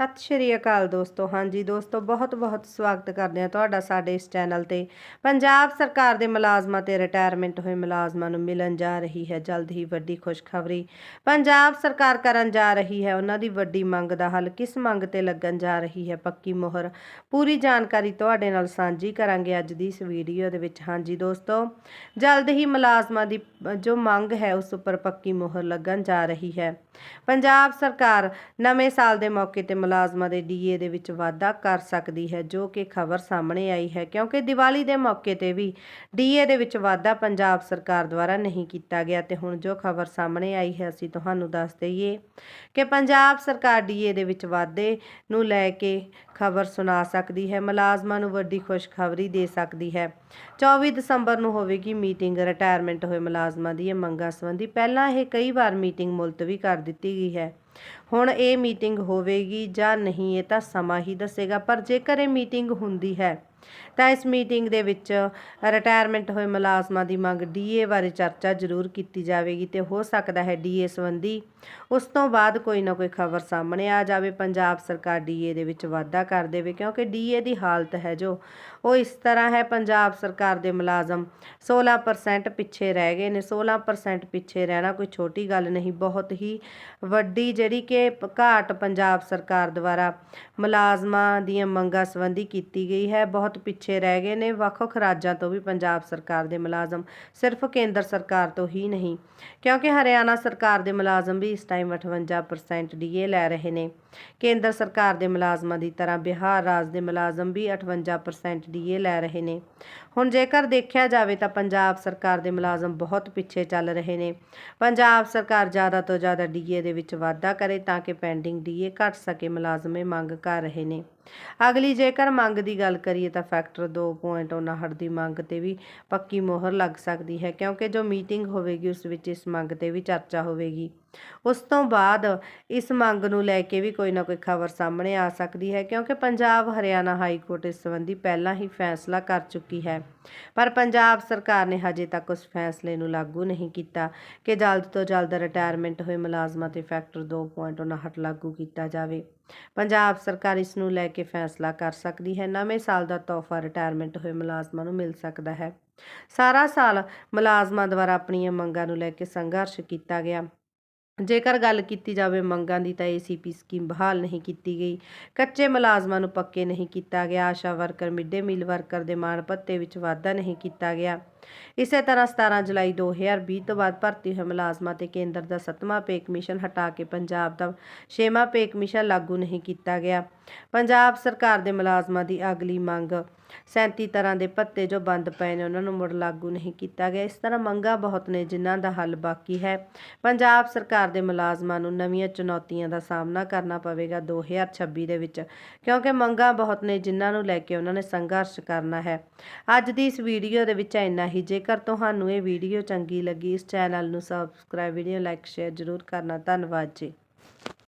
ਸਤਿ ਸ਼੍ਰੀ ਅਕਾਲ ਦੋਸਤੋ। ਹਾਂਜੀ ਦੋਸਤੋ, ਬਹੁਤ-ਬਹੁਤ ਸਵਾਗਤ ਕਰਦੇ ਹਾਂ ਤੁਹਾਡਾ ਸਾਡੇ ਇਸ ਚੈਨਲ ਤੇ। ਪੰਜਾਬ ਸਰਕਾਰ ਦੇ ਮੁਲਾਜ਼ਮਾਂ ਤੇ ਰਿਟਾਇਰਮੈਂਟ ਹੋਏ ਮੁਲਾਜ਼ਮਾਂ ਨੂੰ ਮਿਲਣ ਜਾ ਰਹੀ ਹੈ ਜਲਦ ਹੀ ਵੱਡੀ ਖੁਸ਼ਖਬਰੀ। ਪੰਜਾਬ ਸਰਕਾਰ ਕਰਨ ਜਾ ਰਹੀ ਹੈ, ਉਹਨਾਂ ਦੀ ਵੱਡੀ ਮੰਗ ਦਾ ਹੱਲ ਕਿਸ ਮੰਗ ਤੇ ਲੱਗਣ ਜਾ ਰਹੀ ਹੈ ਪੱਕੀ ਮੋਹਰ ਪੂਰੀ ਜਾਣਕਾਰੀ ਤੁਹਾਡੇ ਨਾਲ ਸਾਂਝੀ ਕਰਾਂਗੇ ਅੱਜ ਦੀ ਇਸ ਵੀਡੀਓ ਦੇ ਵਿੱਚ। ਹਾਂਜੀ ਦੋਸਤੋ, ਜਲਦ ਹੀ ਮੁਲਾਜ਼ਮਾਂ ਦੀ ਜੋ ਮੰਗ ਹੈ ਉਸ ਉੱਪਰ ਪੱਕੀ ਮੋਹਰ ਲੱਗਣ ਜਾ ਰਹੀ ਹੈ। ਪੰਜਾਬ ਸਰਕਾਰ ਨਵੇਂ ਸਾਲ ਦੇ ਮੌਕੇ ਤੇ ਮੁਲਾਜ਼ਮਾਂ ਦੇ ਡੀਏ ਦੇ ਵਿੱਚ ਵਾਧਾ ਕਰ ਸਕਦੀ ਹੈ, ਜੋ ਕਿ ਖਬਰ ਸਾਹਮਣੇ ਆਈ ਹੈ, ਕਿਉਂਕਿ ਦੀਵਾਲੀ ਦੇ ਮੌਕੇ ਤੇ ਵੀ ਡੀਏ ਦੇ ਵਿੱਚ ਵਾਧਾ ਪੰਜਾਬ ਸਰਕਾਰ ਦੁਆਰਾ ਨਹੀਂ ਕੀਤਾ ਗਿਆ ਤੇ ਹੁਣ ਜੋ ਖਬਰ ਸਾਹਮਣੇ ਆਈ ਹੈ, ਅਸੀਂ ਤੁਹਾਨੂੰ ਦੱਸ ਦਈਏ ਕਿ ਪੰਜਾਬ ਸਰਕਾਰ ਡੀਏ ਦੇ ਵਿੱਚ ਵਾਧੇ ਨੂੰ ਲੈ ਕੇ ਖਬਰ ਸੁਣਾ ਸਕਦੀ ਹੈ, ਮੁਲਾਜ਼ਮਾਂ ਨੂੰ ਵੱਡੀ ਖੁਸ਼ਖਬਰੀ ਦੇ ਸਕਦੀ ਹੈ। 24 ਦਸੰਬਰ ਨੂੰ ਹੋਵੇਗੀ ਮੀਟਿੰਗ, ਰਿਟਾਇਰਮੈਂਟ ਹੋਏ ਮੁਲਾਜ਼ਮਾਂ ਦੀ ਮੰਗਾਂ ਸੰਬੰਧੀ। ਪਹਿਲਾਂ ਇਹ ਕਈ ਵਾਰ ਮੀਟਿੰਗ ਮੁਲਤਵੀ ਕਰ ਦਿੱਤੀ ਗਈ ਹੈ। ਹੁਣ ਇਹ ਮੀਟਿੰਗ ਹੋਵੇਗੀ ਜਾਂ ਨਹੀਂ ਇਹ ਤਾਂ ਸਮਾਂ ਹੀ ਦੱਸੇਗਾ, ਪਰ ਜੇਕਰ ਇਹ ਮੀਟਿੰਗ ਹੁੰਦੀ ਹੈ ਤਾਂ ਇਸ ਮੀਟਿੰਗ ਦੇ ਵਿੱਚ ਰਿਟਾਇਰਮੈਂਟ ਹੋਏ ਮੁਲਾਜ਼ਮਾਂ ਦੀ ਮੰਗ ਡੀਏ ਬਾਰੇ ਚਰਚਾ ਜ਼ਰੂਰ ਕੀਤੀ ਜਾਵੇਗੀ ਤੇ ਹੋ ਸਕਦਾ ਹੈ ਡੀਏ ਸੰਬੰਧੀ ਉਸ ਤੋਂ ਬਾਅਦ ਕੋਈ ਨਾ ਕੋਈ ਖਬਰ ਸਾਹਮਣੇ ਆ ਜਾਵੇ। ਪੰਜਾਬ ਸਰਕਾਰ ਡੀਏ ਦੇ ਵਿੱਚ ਵਾਧਾ ਕਰ ਦੇਵੇ ਕਿਉਂਕਿ ਡੀਏ ਦੀ ਹਾਲਤ ਹੈ ਜੋ ਉਹ ਇਸ ਤਰ੍ਹਾਂ ਹੈ, ਪੰਜਾਬ ਸਰਕਾਰ ਦੇ ਮੁਲਾਜ਼ਮ 16% ਪਿੱਛੇ ਰਹਿ ਗਏ ਨੇ। 16% ਪਿੱਛੇ ਰਹਿਣਾ ਕੋਈ ਛੋਟੀ ਗੱਲ ਨਹੀਂ, ਬਹੁਤ ਹੀ ਵੱਡੀ ਜਿਹੜੀ ਕਿ ਘਾਟ ਪੰਜਾਬ ਸਰਕਾਰ ਦੁਆਰਾ ਮੁਲਾਜ਼ਮਾਂ ਦੀਆਂ ਮੰਗਾਂ ਸੰਬੰਧੀ ਕੀਤੀ ਗਈ ਹੈ। ਬਹੁਤ ਬਹੁਤ ਪਿੱਛੇ ਰਹਿ ਗਏ ਨੇ। ਵੱਖ-ਵੱਖ ਰਾਜਾਂ ਤੋਂ ਵੀ ਪੰਜਾਬ ਸਰਕਾਰ ਦੇ ਮੁਲਾਜ਼ਮ ਸਿਰਫ ਕੇਂਦਰ ਸਰਕਾਰ ਤੋਂ ਹੀ ਨਹੀਂ, ਕਿਉਂਕਿ ਹਰਿਆਣਾ ਸਰਕਾਰ ਦੇ ਮੁਲਾਜ਼ਮ ਵੀ ਇਸ ਟਾਈਮ 58% ਡੀਏ ਲੈ ਰਹੇ ਨੇ। ਕੇਂਦਰ ਸਰਕਾਰ ਦੇ ਮੁਲਾਜ਼ਮਾਂ ਦੀ ਤਰ੍ਹਾਂ ਬਿਹਾਰ ਰਾਜ ਦੇ ਮੁਲਾਜ਼ਮ ਵੀ 58% ਡੀਏ ਲੈ ਰਹੇ ਨੇ। ਹੁਣ ਜੇਕਰ ਦੇਖਿਆ ਜਾਵੇ ਤਾਂ ਪੰਜਾਬ ਸਰਕਾਰ ਦੇ ਮੁਲਾਜ਼ਮ ਬਹੁਤ ਪਿੱਛੇ ਚੱਲ ਰਹੇ ਨੇ। ਪੰਜਾਬ ਸਰਕਾਰ ਜ਼ਿਆਦਾ ਤੋਂ ਜ਼ਿਆਦਾ ਡੀਏ ਦੇ ਵਿੱਚ ਵਾਧਾ ਕਰੇ ਤਾਂ ਕਿ ਪੈਂਡਿੰਗ ਡੀਏ ਘਟ ਸਕੇ, ਮੁਲਾਜ਼ਮ ਇਹ ਮੰਗ ਕਰ ਰਹੇ ਨੇ। ਅਗਲੀ ਜੇਕਰ ਮੰਗ ਦੀ ਗੱਲ ਕਰੀਏ ਤਾਂ ਤਾਂ ਫੈਕਟਰ 2.59 ਦੀ ਮੰਗ ਤੇ ਵੀ ਪੱਕੀ ਮੋਹਰ ਲੱਗ ਸਕਦੀ ਹੈ, ਕਿਉਂਕਿ ਜੋ ਮੀਟਿੰਗ ਹੋਵੇਗੀ ਉਸ ਵਿੱਚ ਇਸ ਮੰਗ ਤੇ ਵੀ ਚਰਚਾ ਹੋਵੇਗੀ। ਉਸ ਤੋਂ ਬਾਅਦ ਇਸ ਮੰਗ ਨੂੰ ਲੈ ਕੇ ਵੀ ਕੋਈ ਨਾ ਕੋਈ ਖਬਰ ਸਾਹਮਣੇ ਆ ਸਕਦੀ ਹੈ, ਕਿਉਂਕਿ ਪੰਜਾਬ ਹਰਿਆਣਾ ਹਾਈ ਕੋਰਟ ਇਸ ਸੰਬੰਧੀ ਪਹਿਲਾਂ ਹੀ ਫੈਸਲਾ ਕਰ ਚੁੱਕੀ ਹੈ। ਪਰ ਪੰਜਾਬ ਸਰਕਾਰ ਨੇ ਹਜੇ ਤੱਕ ਉਸ ਫੈਸਲੇ ਨੂੰ ਲਾਗੂ ਨਹੀਂ ਕੀਤਾ ਕਿ ਜਲਦ ਤੋਂ ਜਲਦ ਰਿਟਾਇਰਮੈਂਟ ਹੋਏ ਮੁਲਾਜ਼ਮਾਂ ਤੇ ਫੈਕਟਰ 2.59 ਲਾਗੂ ਕੀਤਾ ਜਾਵੇ। ਪੰਜਾਬ ਸਰਕਾਰ ਇਸ ਨੂੰ ਲੈ ਕੇ ਫੈਸਲਾ ਕਰ ਸਕਦੀ ਹੈ। ਨਵੇਂ ਸਾਲ ਦਾ ਤੋਹਫਾ ਰਿਟਾਇਰਮੈਂਟ ਹੋਏ ਮੁਲਾਜ਼ਮਾਂ ਨੂੰ ਮਿਲ ਸਕਦਾ ਹੈ। ਸਾਰਾ ਸਾਲ ਮੁਲਾਜ਼ਮਾਂ ਦੁਆਰਾ ਆਪਣੀਆਂ ਮੰਗਾਂ ਨੂੰ ਲੈ ਕੇ ਸੰਘਰਸ਼ ਕੀਤਾ ਗਿਆ। ਜੇਕਰ ਗੱਲ ਕੀਤੀ ਜਾਵੇ ਮੰਗਾਂ ਦੀ ਤਾਂ ਏਸੀਪੀ ਸਕੀਮ ਬਹਾਲ ਨਹੀਂ ਕੀਤੀ ਗਈ। ਕੱਚੇ ਮੁਲਾਜ਼ਮਾਂ ਨੂੰ ਪੱਕੇ ਨਹੀਂ ਕੀਤਾ ਗਿਆ। ASHA worker, midday meal worker ਦੇ ਮਾਣ ਭੱਤੇ ਵਿੱਚ ਵਾਧਾ ਨਹੀਂ ਕੀਤਾ ਗਿਆ। ਇਸੇ ਤਰ੍ਹਾਂ 17 ਜੁਲਾਈ 2020 ਤੋਂ ਬਾਅਦ ਭਰਤੀ ਹੋਏ ਮੁਲਾਜ਼ਮਾਂ ਤੇ ਕੇਂਦਰ ਦਾ 7ਵਾਂ ਪੇ ਕਮਿਸ਼ਨ ਹਟਾ ਕੇ ਪੰਜਾਬ ਦਾ 6ਵਾਂ ਪੇ ਕਮਿਸ਼ਨ ਲਾਗੂ ਨਹੀਂ ਕੀਤਾ ਗਿਆ। ਪੰਜਾਬ ਸਰਕਾਰ ਦੇ ਮੁਲਾਜ਼ਮਾਂ ਦੀ ਅਗਲੀ ਮੰਗ 37 ਤਰ੍ਹਾਂ ਦੇ ਭੱਤੇ ਜੋ ਬੰਦ ਪਏ ਨੇ, ਉਹਨਾਂ ਨੂੰ ਮੁੜ ਲਾਗੂ ਨਹੀਂ ਕੀਤਾ ਗਿਆ। ਇਸ ਤਰ੍ਹਾਂ ਮੰਗਾਂ ਬਹੁਤ ਨੇ, ਜਿਨ੍ਹਾਂ ਦਾ ਹੱਲ ਬਾਕੀ ਹੈ। ਪੰਜਾਬ ਸਰਕਾਰ ਦੇ ਮੁਲਾਜ਼ਮਾਂ ਨੂੰ ਨਵੀਆਂ ਚੁਣੌਤੀਆਂ ਦਾ ਸਾਹਮਣਾ ਕਰਨਾ ਪਵੇਗਾ 2026 ਦੇ ਵਿੱਚ, ਕਿਉਂਕਿ ਮੰਗਾਂ ਬਹੁਤ ਨੇ, ਜਿਨ੍ਹਾਂ ਨੂੰ ਲੈ ਕੇ ਉਹਨਾਂ ਨੇ ਸੰਘਰਸ਼ ਕਰਨਾ ਹੈ। ਅੱਜ ਦੀ ਇਸ ਵੀਡੀਓ ਦੇ ਵਿੱਚ ਇੰਨਾ ਹੀ। ਜੇਕਰ ਤੁਹਾਨੂੰ ਇਹ ਵੀਡੀਓ ਚੰਗੀ ਲੱਗੀ, ਇਸ ਚੈਨਲ ਨੂੰ ਸਬਸਕ੍ਰਾਈਬ ਵੀਡੀਓ ਲਾਈਕ ਸ਼ੇਅਰ ਜ਼ਰੂਰ ਕਰਨਾ। ਧੰਨਵਾਦ ਜੀ।